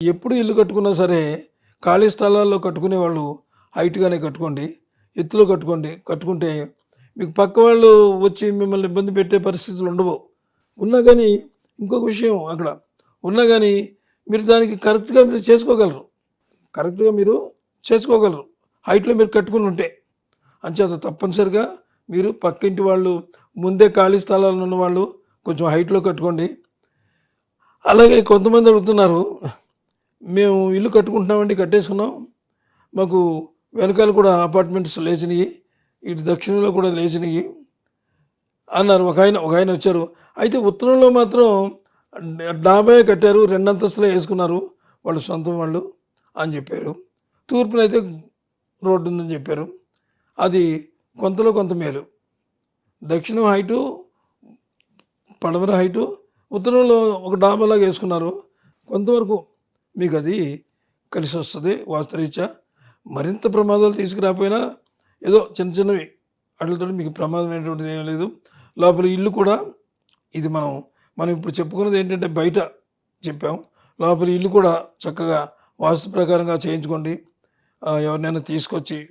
ఎప్పుడు ఇల్లు కట్టుకున్నా సరే ఖాళీ స్థలాల్లో కట్టుకునే వాళ్ళు హైట్గానే కట్టుకోండి ఎత్తులో కట్టుకోండి కట్టుకుంటే మీకు పక్క వాళ్ళు వచ్చి మిమ్మల్ని ఇబ్బంది పెట్టే పరిస్థితులు ఉండవు. ఉన్నా కానీ ఇంకొక విషయం అక్కడ. ఉన్నా కానీ మీరు దానికి కరెక్ట్గా మీరు చేసుకోగలరు. కరెక్ట్గా మీరు చేసుకోగలరు. హైట్లో మీరు కట్టుకుని ఉంటే. అంచేత తప్పనిసరిగా మీరు పక్కింటి వాళ్ళు ముందే ఖాళీ స్థలాలు ఉన్న వాళ్ళు కొంచెం హైట్లో కట్టుకోండి. అలాగే కొంతమంది అడుగుతున్నారు మేము ఇల్లు కట్టుకుంటున్నామండి కట్టేసుకున్నాం. మాకు వెనకాల కూడా అపార్ట్మెంట్స్ లేచినాయి ఇటు దక్షిణంలో కూడా లేచినాయి అన్నారు. ఒక ఆయన ఒక ఆయన వచ్చారు. అయితే ఉత్తరంలో మాత్రం డాబా కట్టారు రెండంతస్తులే వేసుకున్నారు వాళ్ళు సొంతం వాళ్ళు అని చెప్పారు. తూర్పున అయితే రోడ్డు ఉందని చెప్పారు. అది కొంతలో కొంత మేలు. దక్షిణం హైటు పడమర హైటు ఉత్తరంలో ఒక డాబాలాగా వేసుకున్నారు. కొంతవరకు మీకు అది కలిసి వస్తుంది వాస్తరీత్యా మరింత ప్రమాదాలు తీసుకురాకపోయినా ఏదో చిన్న చిన్నవి వాటితో మీకు ప్రమాదమైనటువంటిది ఏం లేదు. లోపల ఇల్లు కూడా ఇది మనం మనం ఇప్పుడు చెప్పుకున్నది ఏంటంటే బయట చెప్పాం. లోపల ఇల్లు కూడా చక్కగా వాస్తు ప్రకారంగా చేయించుకోండి. ఎవరినైనా తీసుకొచ్చి